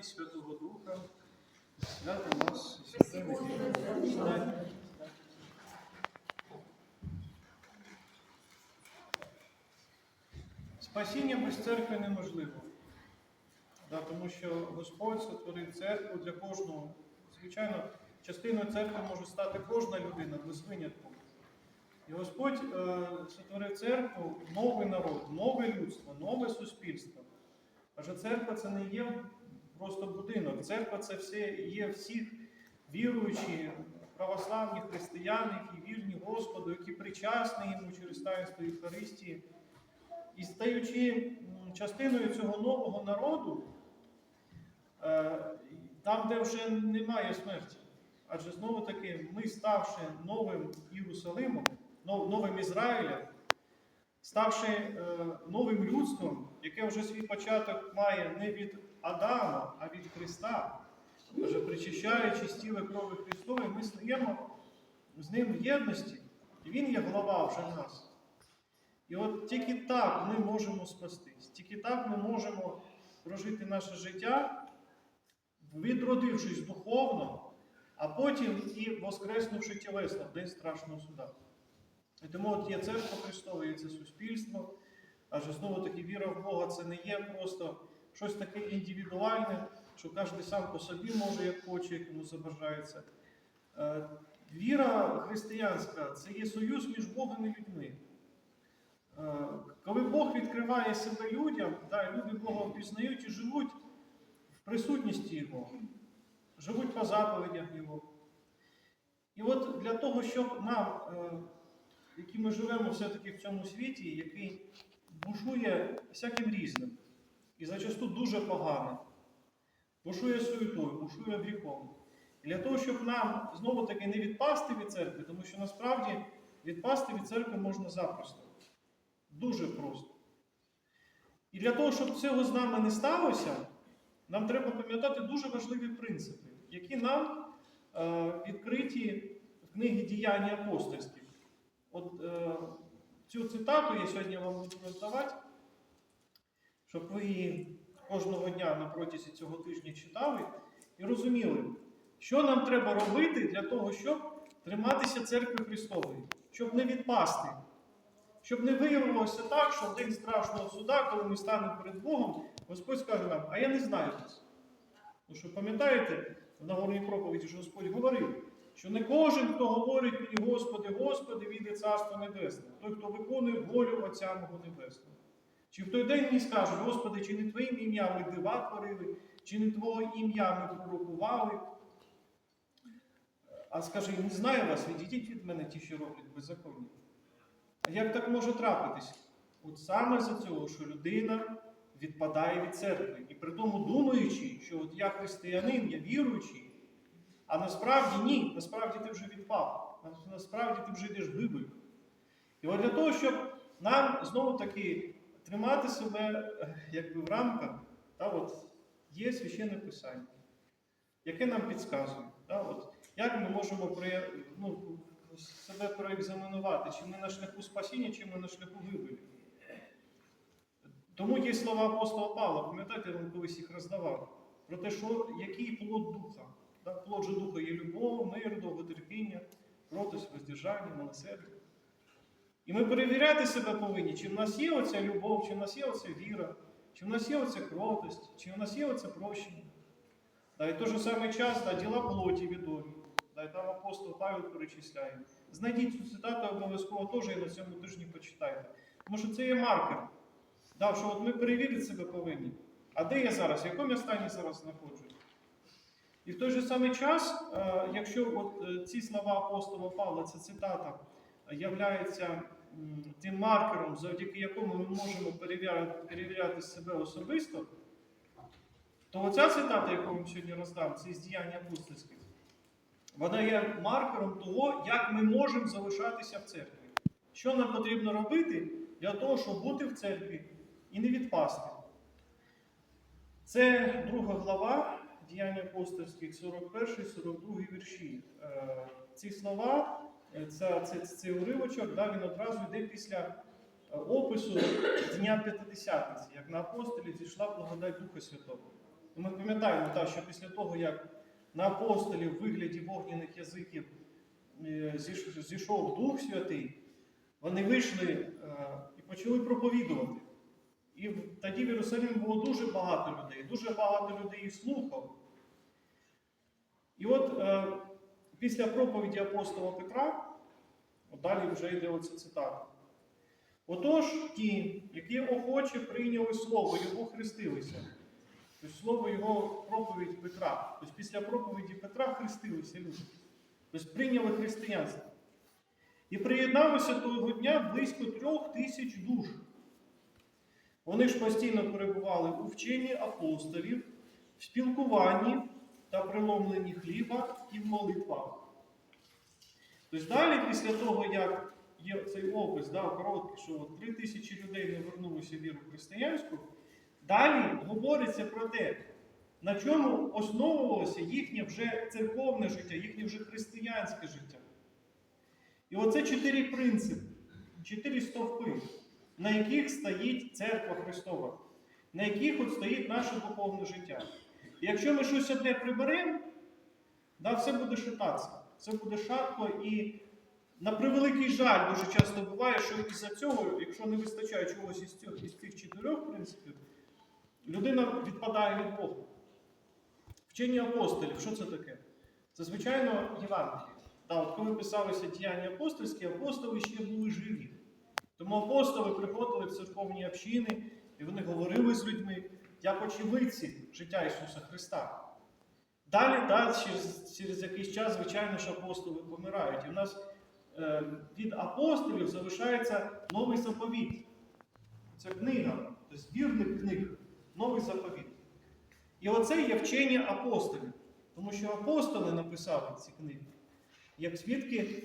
і Святого Духа. Свято нас і святе. Спасіння без церкви неможливо. Да, тому що Господь сотворив церкву для кожного. Звичайно, частиною церкви може стати кожна людина без винятку. І Господь е, сотворив церкву, новий народ, нове людство, нове суспільство. Адже церква це не є просто будинок. Церква це все є всіх віруючі, православні християни, які вірні Господу, які причасні йому через таїнство Євхаристії. І стаючи частиною цього нового народу, е, там, де вже немає смерті. Адже знову таки, ми, ставши новим Єрусалимом, новим Ізраїлем, ставши е, новим людством, яке вже свій початок має не від Адама, а від Христа, адже причищаючи з тіла крові Христової, ми стаємо з ним в єдності, і Він є голова вже нас. І от тільки так ми можемо спастись, тільки так ми можемо прожити наше життя, відродившись духовно, а потім і воскреснувши тілесно в день страшного суда. І тому от є церква Христова, є це суспільство, адже знову таки віра в Бога це не є просто щось таке індивідуальне, що кожен сам по собі може, як хоче, як йому забажається. Е, Віра християнська це є союз між Богом і людьми. Е, Коли Бог відкриває себе людям, да, люди Бога впізнають і живуть в присутності Його, живуть по заповідях Його. І от для того, щоб нам, е, які ми живемо все-таки в цьому світі, який бушує всяким різним, і зачасту дуже поганим, бушує суетою, бушує гріхом. І для того, щоб нам знову-таки не відпасти від церкви, тому що насправді відпасти від церкви можна запросто. Дуже просто. І для того, щоб цього з нами не сталося, нам треба пам'ятати дуже важливі принципи, які нам е, відкриті в книгі діяння апостольських. От е, цю цитату я сьогодні вам буду роздавати, щоб ви її кожного дня на протязі цього тижня читали і розуміли, що нам треба робити для того, щоб триматися церкви Христової, щоб не відпасти. Щоб не виявилося так, що в день страшного суда, коли ми станемо перед Богом, Господь скаже нам, а я не знаю вас. Тому що пам'ятаєте, в Нагорній проповіді що Господь говорив, що не кожен, хто говорить мені, Господи, Господи, Царство Небесне, той, хто виконує волю Отця Мого Небесного. Чи в той день мені скажуть, Господи, чи не Твоїм ім'ям ми дива творили, чи не Твоє ім'я ми пророкували. А скаже, не знаю вас, відійдіть від мене ті, що роблять беззаконня. А як так може трапитись? От саме за цього, що людина відпадає від церкви. І при тому думаючи, що от я християнин, я віруючий, а насправді ні, насправді ти вже відпав. Насправді ти вже йдеш в. І от для того, щоб нам знову-таки тримати себе якби в рамках, та, от, є священне писання, яке нам підказує. Та, от, як ми можемо при, ну, себе проекзаменувати, чи ми на шляху спасіння, чи ми на шляху гибелі. Тому є слова апостола Павла, пам'ятаєте, він колись їх роздавав, про те, що який плод духа. Да? Плод же духа є любов, мир, довготерпіння, кротость, воздержання, милосердя. І ми перевіряти себе повинні, чи в нас є оця любов, чи в нас є оця віра, чи в нас є оця кротость, чи в нас є оце прощення. Да, і в той же самий час да, діла плоті відомі. Да, і там апостол Павел перечисляє. Знайдіть цю цитату обов'язково теж і на цьому тижні почитайте. Тому що це є маркер. Да, що от ми перевірити себе повинні. А де я зараз? В якому я стані зараз знаходжусь? І в той же самий час, е, якщо от е, ці слова апостола Павла, ця цитата, являється тим маркером, завдяки якому ми можемо перевіряти, себе особисто, то оця цитата, яку вам сьогодні роздам, це діяння апостольських, вона є маркером того, як ми можемо залишатися в церкві. Що нам потрібно робити для того, щоб бути в церкві і не відпасти. Це друга глава діяння апостольських, 41-42 вірші. Е, Ці слова, е, це, це, цей уривочок, да, він одразу йде після е, опису Дня П'ятидесятниці, як на апостолі зійшла благодать Духа Святого. то ми пам'ятаємо, так, що після того, як на апостолів в вигляді вогняних язиків зійшов Дух Святий, вони вийшли і почали проповідувати. І тоді в Єрусалимі було дуже багато людей, дуже багато людей їх слухав. І от е, після проповіді апостола Петра, от далі вже йде оця цитата. Отож, ті, які охоче прийняли слово, його хрестилися. Тобто слово його проповідь Петра. Тобто після проповіді Петра хрестилися люди. Тобто прийняли християнство. І приєдналося того дня близько трьох тисяч душ. Вони ж постійно перебували у вченні апостолів, в спілкуванні та приломленні хліба і в молитвах. Тобто далі, після того, як є цей опис, да, короткий, що от три тисячі людей не вернулися в віру християнську, далі говориться про те, на чому основувалося їхнє вже церковне життя, їхнє вже християнське життя. І оце чотири принципи, чотири стовпи, на яких стоїть церква Христова, на яких от стоїть наше духовне життя. І якщо ми щось одне приберемо, да, все буде шататися. Це буде шатко і на превеликий жаль дуже часто буває, що із-за цього, якщо не вистачає чогось із цих, із цих чотирьох принципів, людина відпадає від Бога. Вчення апостолів, що це таке? Це, звичайно, Євангеліє. Да, от коли писалися діяння апостольські, апостоли ще були живі. Тому апостоли приходили в церковні общини, і вони говорили з людьми як очевидці життя Ісуса Христа. Далі, да, через, через якийсь час, звичайно, ж апостоли помирають. І в нас е, від апостолів залишається новий заповіт. Це книга, збірник книг, новий заповіт. І оце є вчення апостолів. Тому що апостоли написали ці книги, як свідки,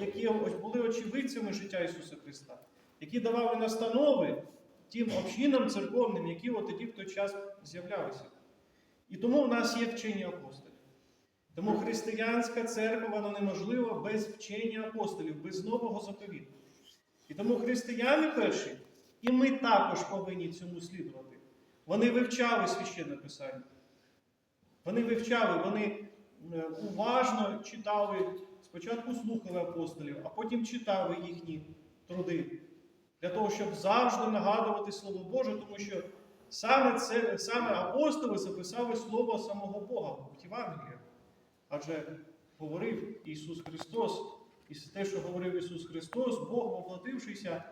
які були очевидцями життя Ісуса Христа, які давали настанови тим общинам церковним, які от тоді в той час з'являлися. І тому в нас є вчення апостолів. Тому християнська церква вона неможлива без вчення апостолів, без нового заповіту. І тому християни перші, і ми також повинні цьому слідувати. Вони вивчали священне писання. Вони вивчали, вони е, уважно читали, спочатку слухали апостолів, а потім читали їхні труди. Для того, щоб завжди нагадувати Слово Боже, тому що саме, це, саме апостоли записали Слово самого Бога в Євангелії. Адже говорив Ісус Христос, і те, що говорив Ісус Христос, Бог, воплотившися,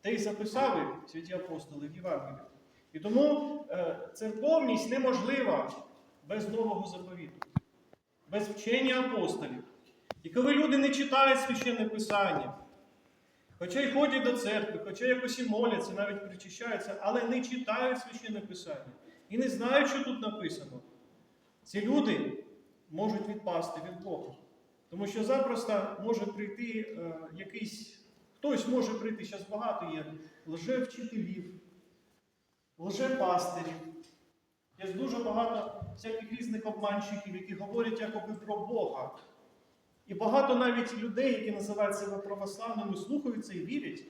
те й записали святі апостоли в Євангелії. І тому е, церковність неможлива без нового заповіту, без вчення апостолів. І коли люди не читають священне Писання, хоча й ходять до церкви, хоча якось і моляться, навіть причащаються, але не читають священне Писання і не знають, що тут написано, ці люди можуть відпасти від Бога. Тому що запросто може прийти е, якийсь, хтось може прийти, зараз багато є лжевчителів, лжепастирів. Є дуже багато всяких різних обманщиків, які говорять якоби про Бога. І багато навіть людей, які називають себе православними, слухаються і вірять,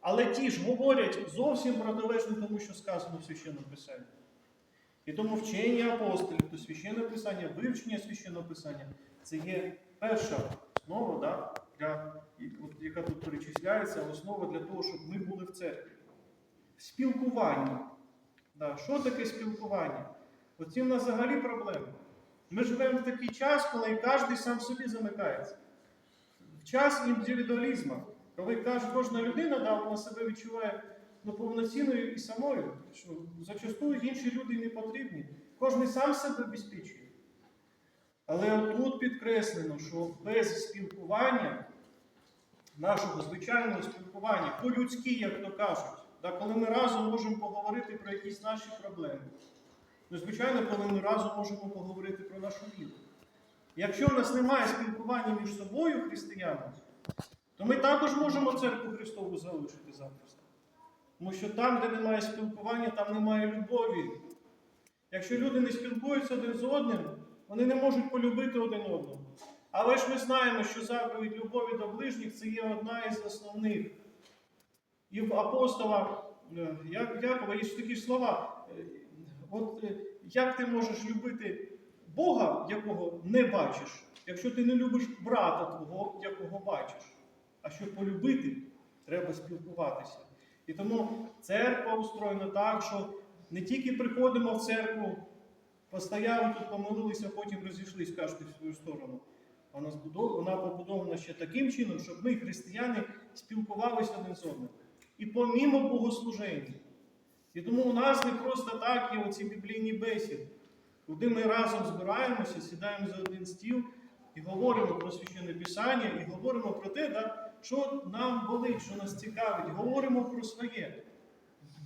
але ті ж говорять зовсім протилежно тому, що сказано в священному писанні. І тому вчення апостолів, то священне писання, вивчення священного писання це є перша основа, да, для, яка тут перечисляється, основа для того, щоб ми були в церкві. Спілкування. Да, що таке спілкування? Оці в нас взагалі проблеми. Ми живемо в такий час, коли кожен сам собі замикається. В час індивідуалізму, коли кожна людина да, вона себе відчуває ну, повноцінною і самою, що зачастую інші люди не потрібні. Кожен сам себе обезпечує. Але тут підкреслено, що без спілкування, нашого звичайного спілкування, по-людськи, як то кажуть, да, коли ми разом можемо поговорити про якісь наші проблеми. Ну, звичайно, коли ми разом можемо поговорити про нашу віру. Якщо в нас немає спілкування між собою, християнами, то ми також можемо церкву Христову залишити запросто. Тому що там, де немає спілкування, там немає любові. Якщо люди не спілкуються один з одним, вони не можуть полюбити один одного. Але ж ми знаємо, що заповідь любові до ближніх це є одна із основних. І в апостола е, Якова є такі слова. е, От е, як ти можеш любити Бога, якого не бачиш, якщо ти не любиш брата твого, якого бачиш? А щоб полюбити, треба спілкуватися. І тому церква устроєна так, що не тільки приходимо в церкву, постояли тут, помолилися, потім розійшлись кожен в свою сторону. Вона вона побудована ще таким чином, щоб ми, християни, спілкувалися один з одним. І помімо богослуження. І тому у нас не просто так є оці біблійні бесіди, куди ми разом збираємося, сідаємо за один стіл і говоримо про священне Писання, і говоримо про те, да, що нам болить, що нас цікавить, говоримо про своє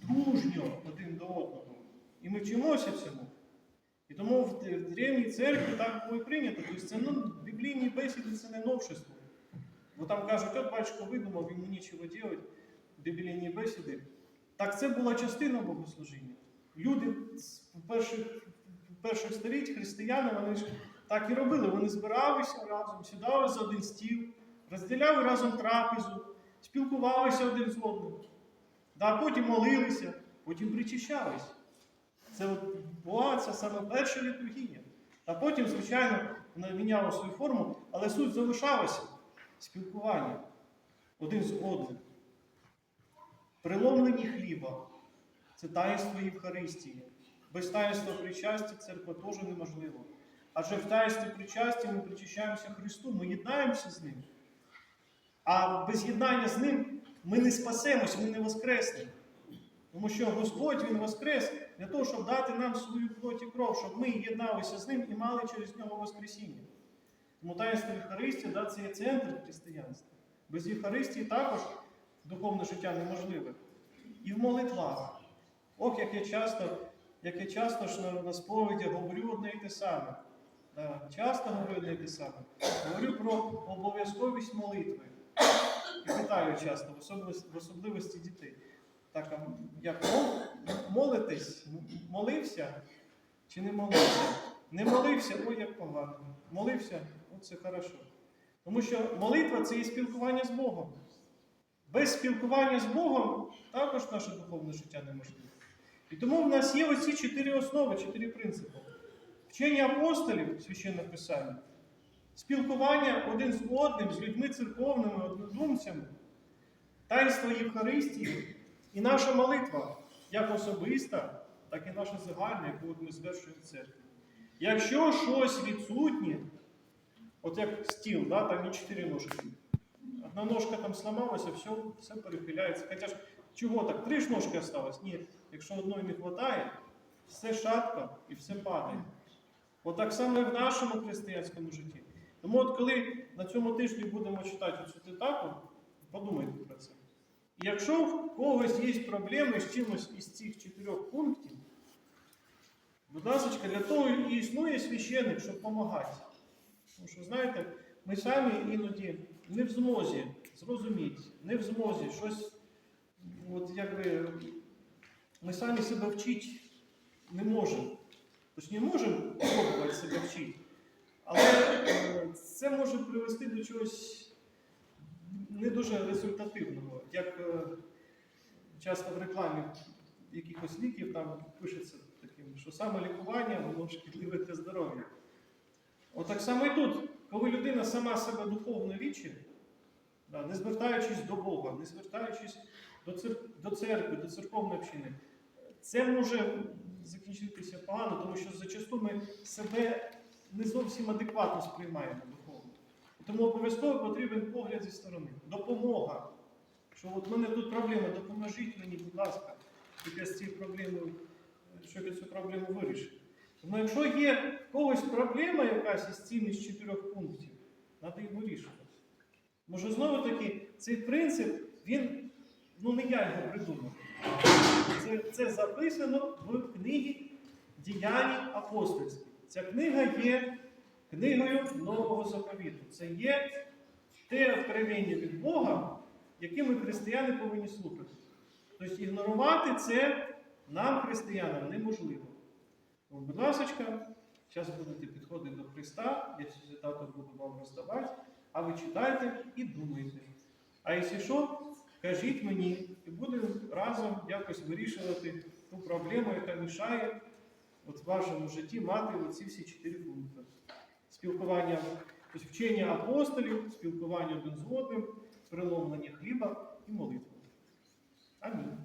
дружньо один до одного. І ми вчимося цьому. І тому в, древній церкві так було і прийнято. Тобто це ну, біблійні бесіди це не новшество. Бо там кажуть, от батько видумав, йому нічого робити, біблійні бесіди. Так це була частина богослужіння. Люди з перших, перших століть, християни, вони ж так і робили. Вони збиралися разом, сідали за один стіл, розділяли разом трапезу, спілкувалися один з одним. Да, потім молилися, потім причащалися. Це от була це саме перша літургія. А потім, звичайно, вона міняла свою форму, але суть залишалася спілкування один з одним. Приломлені хліба це таїнство Євхаристії. Без таїнства причастя церква теж неможлива. Адже в таїнстві причастя ми причащаємося Христу, ми єднаємося з Ним. А без єднання з Ним ми не спасемось, ми не воскреснемо. Тому що Господь Він воскрес для того, щоб дати нам свою плоть і кров, щоб ми єдналися з ним і мали через нього Воскресіння. Тому таїнство Євхаристії да, це є центр християнства. Без Євхаристії також духовне життя неможливе. І в молитвах. Ох, як я часто, як я часто ж на, на сповіді говорю одне і те саме. Да, часто говорю одне і те саме. Говорю про обов'язковість молитви. І питаю часто, в особливості, в особливості дітей. Так, а як мол, молитесь, М- молився чи не молився? Не молився, ой, як погано. Молився, оце хорошо. Тому що молитва це і спілкування з Богом. Без спілкування з Богом також наше духовне життя неможливе. І тому в нас є оці чотири основи, чотири принципи. Вчення апостолів, священне писання, спілкування один з одним, з людьми церковними, однодумцями, таїнство Євхаристії і наша молитва, як особиста, так і наша загальна, яку ми звершуємо в церкві. Якщо щось відсутнє, от як стіл, да, там є чотири ножки. Одна ножка там сломалася, все, все перехиляється. Хоча ж чого так? Три ж ножки осталось? Ні, якщо одної не вистачає, все шатко і все падає. От само і в нашому християнському житті. Тому от коли на цьому тижні будемо читати цю цитату, подумайте про це. Якщо в когось є проблеми з чимось із цих чотирьох пунктів, будь ласка, для того і існує священник, щоб допомагати. Тому що, знаєте, ми самі іноді не в змозі зрозуміти, не в змозі щось, от якби ми самі себе вчити не можемо. Тобто не можемо пробувати себе вчити. Але е, це може привести до чогось не дуже результативного. Як е, часто в рекламі якихось ліків там пишеться таким, що саме лікування воно шкідливе для здоров'я. Отак само і тут, коли людина сама себе духовно лічить, не звертаючись до Бога, не звертаючись до церкви, до церковної общини, це може закінчитися погано, тому що зачасту ми себе не зовсім адекватно сприймаємо духовно. Тому обов'язково потрібен погляд зі сторони, допомога. Що от в мене тут проблема, допоможіть мені, будь ласка, я з цією проблемою, щоб я цю проблему вирішив. Тому якщо є когось проблема якась із цим із чотирьох пунктів, треба її вирішувати. Може, знову таки, цей принцип, він, ну не я його придумав. Це, записано в книгі Діянь апостольських. Ця книга є книгою Нового заповіту. Це є те откровення від Бога, яке ми християни повинні слухати. Тобто ігнорувати це нам, християнам, неможливо. Тому, будь ласка, зараз будете підходити до Христа, я цю цитату буду вам роздавати, а ви читайте і думайте. А якщо що, Кажіть мені, і будемо разом якось вирішувати ту проблему, яка мішає от в вашому житті мати оці всі чотири пункти. Спілкування, тобто вчення апостолів, спілкування один з одним, приломлення хліба і молитва. Амінь.